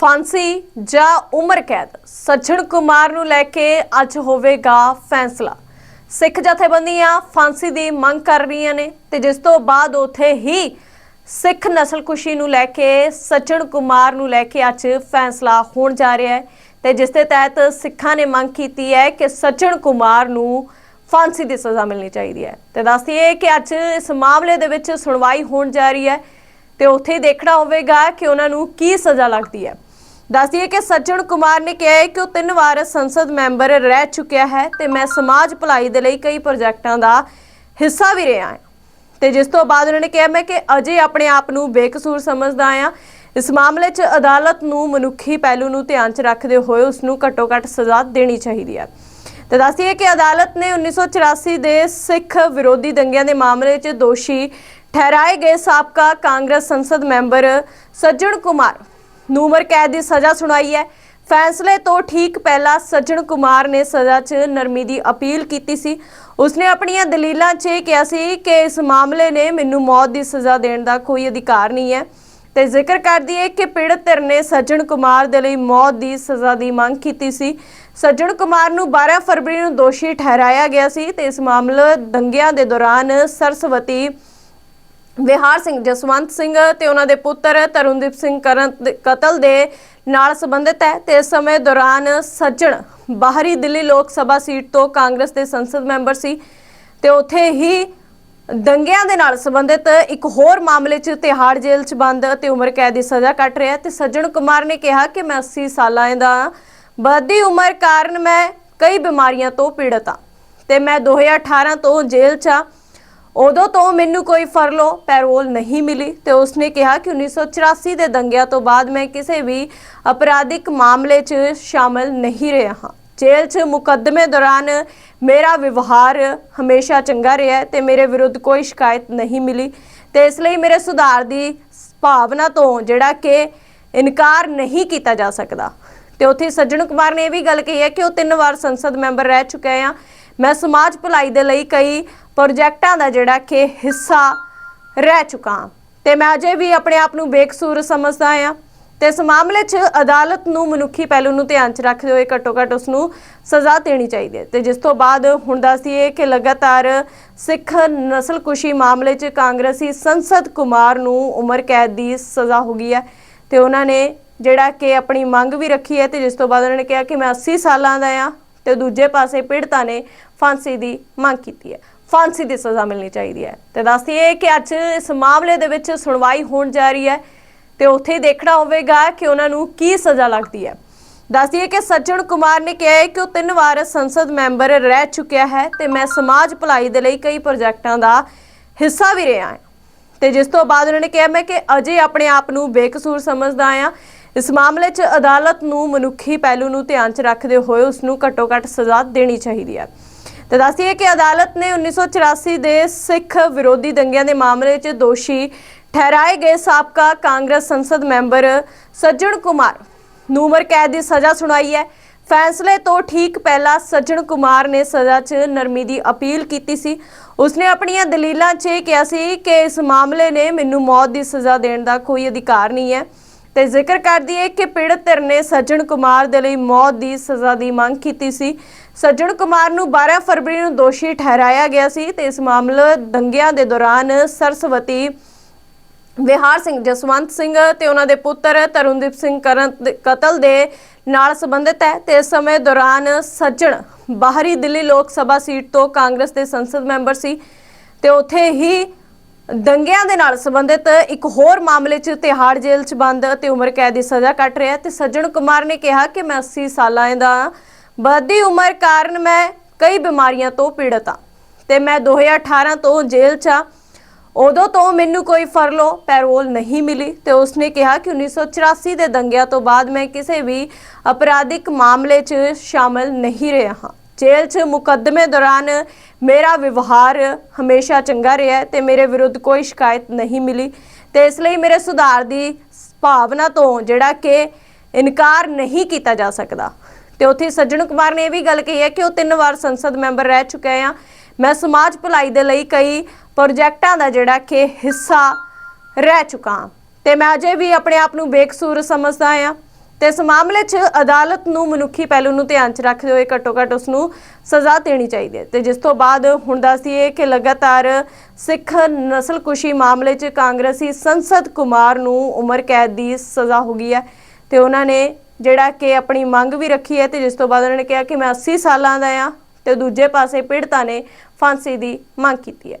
ਫਾਂਸੀ ਜਾਂ ਉਮਰ ਕੈਦ? ਸੱਜਣ ਕੁਮਾਰ ਨੂੰ ਲੈ ਕੇ ਅੱਜ ਹੋਵੇਗਾ ਫੈਸਲਾ। ਸਿੱਖ ਜਥੇਬੰਦੀਆਂ ਫਾਂਸੀ ਦੀ ਮੰਗ ਕਰ ਰਹੀਆਂ ਨੇ ਤੇ ਜਿਸ ਤੋਂ ਬਾਅਦ ਉਥੇ ਹੀ ਸਿੱਖ ਨਸਲਕੁਸ਼ੀ ਨੂੰ ਲੈ ਕੇ, ਸੱਜਣ ਕੁਮਾਰ ਨੂੰ ਲੈ ਕੇ ਅੱਜ ਫੈਸਲਾ ਹੋਣ ਜਾ ਰਿਹਾ ਹੈ ਤੇ ਜਿਸ ਦੇ ਤਹਿਤ ਸਿੱਖਾਂ ਨੇ ਮੰਗ ਕੀਤੀ ਹੈ ਕਿ ਸੱਜਣ ਕੁਮਾਰ ਨੂੰ ਫਾਂਸੀ ਦੀ ਸਜ਼ਾ ਮਿਲਣੀ ਚਾਹੀਦੀ ਹੈ। ਤੇ ਦੱਸਦੀਏ ਕਿ ਅੱਜ ਇਸ ਮਾਮਲੇ ਦੇ ਵਿੱਚ ਸੁਣਵਾਈ ਹੋਣ ਜਾ ਰਹੀ ਹੈ ਤੇ ਉੱਥੇ ਹੀ ਦੇਖਣਾ ਹੋਵੇਗਾ ਕਿ ਉਹਨਾਂ ਨੂੰ ਕੀ ਸਜ਼ਾ ਲੱਗਦੀ ਹੈ। ਦੱਸਦੀਏ ਕਿ ਸੱਜਣ ਕੁਮਾਰ ਨੇ ਕਿਹਾ ਹੈ ਕਿ ਉਹ ਤਿੰਨ ਵਾਰ ਸੰਸਦ ਮੈਂਬਰ ਰਹਿ ਚੁੱਕਿਆ ਹੈ ਤੇ ਮੈਂ ਸਮਾਜ ਭਲਾਈ ਦੇ ਲਈ ਕਈ ਪ੍ਰੋਜੈਕਟਾਂ ਦਾ ਹਿੱਸਾ ਵੀ ਰਿਹਾ ਹਾਂ। ਤੇ ਜਿਸ ਤੋਂ ਬਾਅਦ ਉਹਨਾਂ ਨੇ ਕਿਹਾ, ਮੈਂ ਕਿ ਅਜੇ ਆਪਣੇ ਆਪ ਨੂੰ ਬੇਕਸੂਰ ਸਮਝਦਾ ਆ ਇਸ ਮਾਮਲੇ 'ਚ ਅਦਾਲਤ ਨੂੰ ਮਨੁੱਖੀ ਪਹਿਲੂ ਨੂੰ ਧਿਆਨ 'ਚ ਰੱਖਦੇ ਹੋਏ ਉਸ ਨੂੰ ਘੱਟੋ-ਘੱਟ ਸਜ਼ਾ ਦੇਣੀ ਚਾਹੀਦੀ ਹੈ। ਤੇ ਦੱਸਦੀਏ ਕਿ ਅਦਾਲਤ ਨੇ 1984 ਦੇ ਸਿੱਖ ਵਿਰੋਧੀ ਦੰਗਿਆਂ ਦੇ ਮਾਮਲੇ 'ਚ ਦੋਸ਼ੀ ਠਹਿਰਾਏ ਗਏ ਸਾਬਕਾ ਕਾਂਗਰਸ ਸੰਸਦ ਮੈਂਬਰ ਸੱਜਣ ਕੁਮਾਰ ਨੂੰ ਉਮਰ ਕੈਦ ਦੀ ਸਜ਼ਾ ਸੁਣਾਈ ਹੈ। ਫੈਸਲੇ ਤੋਂ ਠੀਕ ਪਹਿਲਾਂ ਸੱਜਣ ਕੁਮਾਰ ਨੇ ਸਜ਼ਾ 'ਚ ਨਰਮੀ ਦੀ ਅਪੀਲ ਕੀਤੀ ਸੀ। ਉਸਨੇ ਆਪਣੀਆਂ ਦਲੀਲਾਂ 'ਚ ਕਿਹਾ ਸੀ ਕਿ ਇਸ ਮਾਮਲੇ ਨੇ ਮੈਨੂੰ ਮੌਤ ਦੀ ਸਜ਼ਾ ਦੇਣ ਦਾ ਕੋਈ ਅਧਿਕਾਰ ਨਹੀਂ ਹੈ। ਤੇ ਜ਼ਿਕਰ ਕਰਦੀ ਹੈ ਕਿ ਪੀੜਤ ਧਿਰ ਨੇ ਸੱਜਣ ਕੁਮਾਰ ਦੇ ਲਈ ਮੌਤ ਦੀ ਸਜ਼ਾ ਦੀ ਮੰਗ ਕੀਤੀ ਸੀ। ਸੱਜਣ ਕੁਮਾਰ ਨੂੰ 12 ਫਰਵਰੀ ਨੂੰ ਦੋਸ਼ੀ ਠਹਿਰਾਇਆ ਗਿਆ ਸੀ ਤੇ ਇਸ ਮਾਮਲੇ ਦੰਗਿਆਂ ਦੇ ਦੌਰਾਨ ਸਰਸਵਤੀ ਵਿਹਾਰ ਸਿੰਘ ਜਸਵੰਤ ਸਿੰਘ ਤੇ ਉਹਨਾਂ ਦੇ ਪੁੱਤਰ ਤਰੁਣਦੀਪ ਸਿੰਘ ਕਰਨ ਦੇ ਕਤਲ ਦੇ ਨਾਲ ਸੰਬੰਧਿਤ ਹੈ ਤੇ ਇਸ ਸਮੇਂ ਦੌਰਾਨ ਸੱਜਣ ਬਾਹਰੀ ਦਿੱਲੀ ਲੋਕ ਸਭਾ ਸੀਟ ਤੋਂ ਕਾਂਗਰਸ ਦੇ ਸੰਸਦ ਮੈਂਬਰ ਸੀ ਤੇ ਉੱਥੇ ਹੀ ਦੰਗਿਆਂ ਦੇ ਨਾਲ ਸੰਬੰਧਿਤ ਇੱਕ ਹੋਰ ਮਾਮਲੇ 'ਚ ਤਿਹਾੜ ਜੇਲ੍ਹ 'ਚ ਬੰਦ ਤੇ ਉਮਰ ਕੈਦ ਦੀ ਸਜ਼ਾ ਕੱਟ ਰਿਹਾ ਹੈ ਤੇ ਸੱਜਣ ਕੁਮਾਰ ਨੇ ਕਿਹਾ ਕਿ ਮੈਂ 80 ਸਾਲਾਂ ਦਾ ਵੱਧਦੀ ਉਮਰ ਕਾਰਨ ਮੈਂ ਕਈ ਬਿਮਾਰੀਆਂ ਤੋਂ ਪੀੜਤ ਹਾਂ ਤੇ ਮੈਂ 2018 ਤੋਂ ਜੇਲ੍ਹ 'ਚ ਹਾਂ। ਉਦੋਂ ਤੋਂ ਮੈਨੂੰ ਕੋਈ ਫਰਲੋ ਪੈਰੋਲ ਨਹੀਂ ਮਿਲੀ ਤੇ ਉਸਨੇ ਕਿਹਾ ਕਿ 1984 ਦੇ ਦੰਗਿਆਂ ਤੋਂ ਬਾਅਦ ਮੈਂ ਕਿਸੇ ਵੀ ਅਪਰਾਧਿਕ ਮਾਮਲੇ 'ਚ ਸ਼ਾਮਲ ਨਹੀਂ ਰਿਹਾ ਹਾਂ। ਜੇਲ੍ਹ 'ਚ ਮੁਕੱਦਮੇ ਦੌਰਾਨ ਮੇਰਾ ਵਿਵਹਾਰ ਹਮੇਸ਼ਾ ਚੰਗਾ ਰਿਹਾ ਹੈ ਤੇ ਮੇਰੇ ਵਿਰੁੱਧ ਕੋਈ ਸ਼ਿਕਾਇਤ ਨਹੀਂ ਮਿਲੀ ਤੇ ਇਸ ਲਈ ਮੇਰੇ ਸੁਧਾਰ ਦੀ ਭਾਵਨਾ ਤੋਂ ਜਿਹੜਾ ਕਿ ਇਨਕਾਰ ਨਹੀਂ ਕੀਤਾ ਜਾ ਸਕਦਾ। ਤੇ ਉੱਥੇ ਸੱਜਣ ਕੁਮਾਰ ਨੇ ਇਹ ਵੀ ਗੱਲ ਕਹੀ ਹੈ ਕਿ ਉਹ ਤਿੰਨ ਵਾਰ ਸੰਸਦ ਮੈਂਬਰ ਰਹਿ ਚੁੱਕੇ ਆ ਮੈਂ ਸਮਾਜ ਭਲਾਈ ਦੇ ਲਈ ਕਈ ਪ੍ਰੋਜੈਕਟਾਂ ਦਾ ਜਿਹੜਾ ਕਿ ਹਿੱਸਾ ਰਹਿ ਚੁੱਕਾ ਹਾਂ। ਤੇ ਮੈਂ ਅਜੇ ਵੀ ਆਪਣੇ ਆਪ ਨੂੰ ਬੇਕਸੂਰ ਸਮਝਦਾ ਆ ਤੇ ਇਸ ਮਾਮਲੇ 'ਚ ਅਦਾਲਤ ਨੂੰ, ਮਨੁੱਖੀ ਪਹਿਲੂ ਨੂੰ ਧਿਆਨ 'ਚ ਰੱਖਦੇ ਹੋਏ ਘੱਟੋ-ਘੱਟ ਉਸ ਨੂੰ ਸਜ਼ਾ ਦੇਣੀ ਚਾਹੀਦੀ ਹੈ। ਤੇ ਜਿਸ ਤੋਂ ਬਾਅਦ ਹੁਣ ਦੱਸਦੀਏ ਕਿ ਲਗਾਤਾਰ ਸਿੱਖ ਨਸਲਕੁਸ਼ੀ ਮਾਮਲੇ 'ਚ ਕਾਂਗਰਸੀ ਸੰਸਦ ਕੁਮਾਰ ਨੂੰ ਉਮਰ ਕੈਦ ਦੀ ਸਜ਼ਾ ਹੋ ਗਈ ਹੈ ਤੇ ਉਹਨਾਂ ਨੇ ਜਿਹੜਾ ਕਿ ਆਪਣੀ ਮੰਗ ਵੀ ਰੱਖੀ ਹੈ ਤੇ ਜਿਸ ਤੋਂ ਬਾਅਦ ਉਹਨਾਂ ਨੇ ਕਿਹਾ ਕਿ ਮੈਂ 80 ਸਾਲਾਂ ਦਾ ਆ ਤੇ ਦੂਜੇ ਪਾਸੇ ਪੀੜਤਾਂ ਨੇ ਫਾਂਸੀ ਦੀ ਮੰਗ ਕੀਤੀ ਹੈ। ਫਾਂਸੀ ਦੀ ਸਜ਼ਾ ਮਿਲਣੀ ਚਾਹੀਦੀ ਹੈ। ਤੇ ਦੱਸਦੀਏ ਕਿ ਅੱਜ ਇਸ ਮਾਮਲੇ ਦੇ ਵਿੱਚ ਸੁਣਵਾਈ ਹੋਣ ਜਾ ਰਹੀ ਹੈ ਤੇ ਉੱਥੇ ਹੀ ਦੇਖਣਾ ਹੋਵੇਗਾ ਕਿ ਉਹਨਾਂ ਨੂੰ ਕੀ ਸਜ਼ਾ ਲੱਗਦੀ ਹੈ। ਦੱਸਦੀਏ ਕਿ ਸੱਜਣ ਕੁਮਾਰ ਨੇ ਕਿਹਾ ਹੈ ਕਿ ਉਹ ਤਿੰਨ ਵਾਰ ਸੰਸਦ ਮੈਂਬਰ ਰਹਿ ਚੁੱਕਿਆ ਹੈ ਤੇ ਮੈਂ ਸਮਾਜ ਭਲਾਈ ਦੇ ਲਈ ਕਈ ਪ੍ਰੋਜੈਕਟਾਂ ਦਾ ਹਿੱਸਾ ਵੀ ਰਿਹਾ ਹਾਂ। ਤੇ ਜਿਸ ਤੋਂ ਬਾਅਦ ਉਹਨਾਂ ਨੇ ਕਿਹਾ, ਮੈਂ ਕਿ ਅਜੇ ਆਪਣੇ ਆਪ ਨੂੰ ਬੇਕਸੂਰ ਸਮਝਦਾ ਆ ਇਸ ਮਾਮਲੇ 'ਚ ਅਦਾਲਤ ਨੂੰ ਮਨੁੱਖੀ ਪਹਿਲੂ ਨੂੰ ਧਿਆਨ 'ਚ ਰੱਖਦੇ ਹੋਏ ਉਸ ਨੂੰ ਘੱਟੋ-ਘੱਟ ਸਜ਼ਾ ਦੇਣੀ ਚਾਹੀਦੀ ਹੈ। ਤੇ ਦੱਸਦੀਏ ਕਿ ਅਦਾਲਤ ਨੇ 1984 ਦੇ ਸਿੱਖ ਵਿਰੋਧੀ ਦੰਗਿਆਂ ਦੇ ਮਾਮਲੇ 'ਚ ਦੋਸ਼ੀ ਠਹਿਰਾਏ ਗਏ ਸਾਬਕਾ ਕਾਂਗਰਸ ਸੰਸਦ ਮੈਂਬਰ ਸੱਜਣ ਕੁਮਾਰ ਨੂੰ ਉਮਰ ਕੈਦ ਦੀ ਸਜ਼ਾ ਸੁਣਾਈ ਹੈ। ਫੈਸਲੇ ਤੋਂ ਠੀਕ ਪਹਿਲਾਂ ਸੱਜਣ ਕੁਮਾਰ ਨੇ ਸਜ਼ਾ 'ਚ ਨਰਮੀ ਦੀ ਅਪੀਲ ਕੀਤੀ ਸੀ। ਉਸਨੇ ਆਪਣੀਆਂ ਦਲੀਲਾਂ 'ਚ ਕਿਹਾ ਸੀ ਕਿ ਇਸ ਮਾਮਲੇ ਨੇ ਮੈਨੂੰ ਮੌਤ ਦੀ ਸਜ਼ਾ ਦੇਣ ਦਾ ਕੋਈ ਅਧਿਕਾਰ ਨਹੀਂ ਹੈ। ਤੇ ਜ਼ਿਕਰ ਕਰਦੀ ਹੈ ਕਿ ਪੀੜਤ ਧਿਰ ਨੇ ਸੱਜਣ ਕੁਮਾਰ ਦੇ ਲਈ ਮੌਤ ਦੀ ਸਜ਼ਾ ਦੀ ਮੰਗ ਕੀਤੀ ਸੀ। ਸੱਜਣ ਕੁਮਾਰ ਨੂੰ 12 ਫਰਵਰੀ ਨੂੰ ਦੋਸ਼ੀ ਠਹਿਰਾਇਆ ਗਿਆ ਸੀ ਤੇ ਇਸ ਮਾਮਲੇ ਦੰਗਿਆਂ ਦੇ ਦੌਰਾਨ ਸਰਸਵਤੀ ਵਿਹਾਰ ਸਿੰਘ ਜਸਵੰਤ ਸਿੰਘ ਤੇ ਉਹਨਾਂ ਦੇ ਪੁੱਤਰ ਤਰੁਣਦੀਪ ਸਿੰਘ ਕਰਨ ਦੇ ਕਤਲ ਦੇ ਨਾਲ ਸੰਬੰਧਿਤ ਹੈ ਤੇ ਇਸ ਸਮੇਂ ਦੌਰਾਨ ਸੱਜਣ ਬਾਹਰੀ ਦਿੱਲੀ ਲੋਕ ਸਭਾ ਸੀਟ ਤੋਂ ਕਾਂਗਰਸ ਦੇ ਸੰਸਦ ਮੈਂਬਰ ਸੀ ਤੇ ਉੱਥੇ ਹੀ ਦੰਗਿਆਂ ਦੇ ਨਾਲ ਸੰਬੰਧਿਤ ਇੱਕ ਹੋਰ ਮਾਮਲੇ 'ਚ ਤਿਹਾੜ ਜੇਲ੍ਹ 'ਚ ਬੰਦ ਤੇ ਉਮਰ ਕੈਦ ਦੀ ਸਜ਼ਾ ਕੱਟ ਰਿਹਾ ਹੈ ਤੇ ਸੱਜਣ ਕੁਮਾਰ ਨੇ ਕਿਹਾ ਕਿ ਮੈਂ 80 ਸਾਲਾਂ ਦਾ ਵੱਧਦੀ ਉਮਰ ਕਾਰਨ ਮੈਂ ਕਈ ਬਿਮਾਰੀਆਂ ਤੋਂ ਪੀੜਤ ਹਾਂ ਤੇ ਮੈਂ 2018 ਤੋਂ ਜੇਲ੍ਹ 'ਚ ਹਾਂ। ਉਦੋਂ ਤੋਂ ਮੈਨੂੰ ਕੋਈ ਫਰਲੋ ਪੈਰੋਲ ਨਹੀਂ ਮਿਲੀ ਤੇ ਉਸਨੇ ਕਿਹਾ ਕਿ 1984 ਦੇ ਦੰਗਿਆਂ ਤੋਂ ਬਾਅਦ ਮੈਂ ਕਿਸੇ ਵੀ ਅਪਰਾਧਿਕ ਮਾਮਲੇ 'ਚ ਸ਼ਾਮਲ ਨਹੀਂ ਰਿਹਾ ਹਾਂ। ਜੇਲ੍ਹ 'ਚ ਮੁਕੱਦਮੇ ਦੌਰਾਨ ਮੇਰਾ ਵਿਵਹਾਰ ਹਮੇਸ਼ਾ ਚੰਗਾ ਰਿਹਾ ਹੈ ਤੇ ਮੇਰੇ ਵਿਰੁੱਧ ਕੋਈ ਸ਼ਿਕਾਇਤ ਨਹੀਂ ਮਿਲੀ ਤੇ ਇਸ ਲਈ ਮੇਰੇ ਸੁਧਾਰ ਦੀ ਭਾਵਨਾ ਤੋਂ ਜਿਹੜਾ ਕਿ ਇਨਕਾਰ ਨਹੀਂ ਕੀਤਾ ਜਾ ਸਕਦਾ। ਤੇ ਉੱਥੇ ਸੱਜਣ ਕੁਮਾਰ ਨੇ ਇਹ ਵੀ ਗੱਲ ਕਹੀ ਹੈ ਕਿ ਉਹ ਤਿੰਨ ਵਾਰ ਸੰਸਦ ਮੈਂਬਰ ਰਹਿ ਚੁੱਕੇ ਆ ਮੈਂ ਸਮਾਜ ਭਲਾਈ ਦੇ ਲਈ ਕਈ ਪ੍ਰੋਜੈਕਟਾਂ ਦਾ ਜਿਹੜਾ ਕਿ ਹਿੱਸਾ ਰਹਿ ਚੁੱਕਾ ਹਾਂ। ਤੇ ਮੈਂ ਅਜੇ ਵੀ ਆਪਣੇ ਆਪ ਨੂੰ ਬੇਕਸੂਰ ਸਮਝਦਾ ਆ ਤੇ ਇਸ ਮਾਮਲੇ 'ਚ ਅਦਾਲਤ ਨੂੰ, ਮਨੁੱਖੀ ਪਹਿਲੂ ਨੂੰ ਧਿਆਨ 'ਚ ਰੱਖਦੇ ਹੋਏ ਘੱਟੋ ਘੱਟ ਉਸ ਨੂੰ ਸਜ਼ਾ ਦੇਣੀ ਚਾਹੀਦੀ ਹੈ। ਤੇ ਜਿਸ ਤੋਂ ਬਾਅਦ ਹੁਣ ਦੱਸਦੀਏ ਕਿ ਲਗਾਤਾਰ ਸਿੱਖ ਨਸਲਕੁਸ਼ੀ ਮਾਮਲੇ 'ਚ ਕਾਂਗਰਸੀ ਸੰਸਦ ਕੁਮਾਰ ਨੂੰ ਉਮਰ ਕੈਦ ਦੀ ਸਜ਼ਾ ਹੋ ਗਈ ਹੈ ਤੇ ਉਹਨਾਂ ਨੇ ਜਿਹੜਾ ਕਿ ਆਪਣੀ ਮੰਗ ਵੀ ਰੱਖੀ ਹੈ ਤੇ ਜਿਸ ਤੋਂ ਬਾਅਦ ਉਹਨਾਂ ਨੇ ਕਿਹਾ ਕਿ ਮੈਂ 80 ਸਾਲਾਂ ਦਾ ਆ ਤੇ ਦੂਜੇ ਪਾਸੇ ਪੀੜਤਾਂ ਨੇ ਫਾਂਸੀ ਦੀ ਮੰਗ ਕੀਤੀ ਹੈ।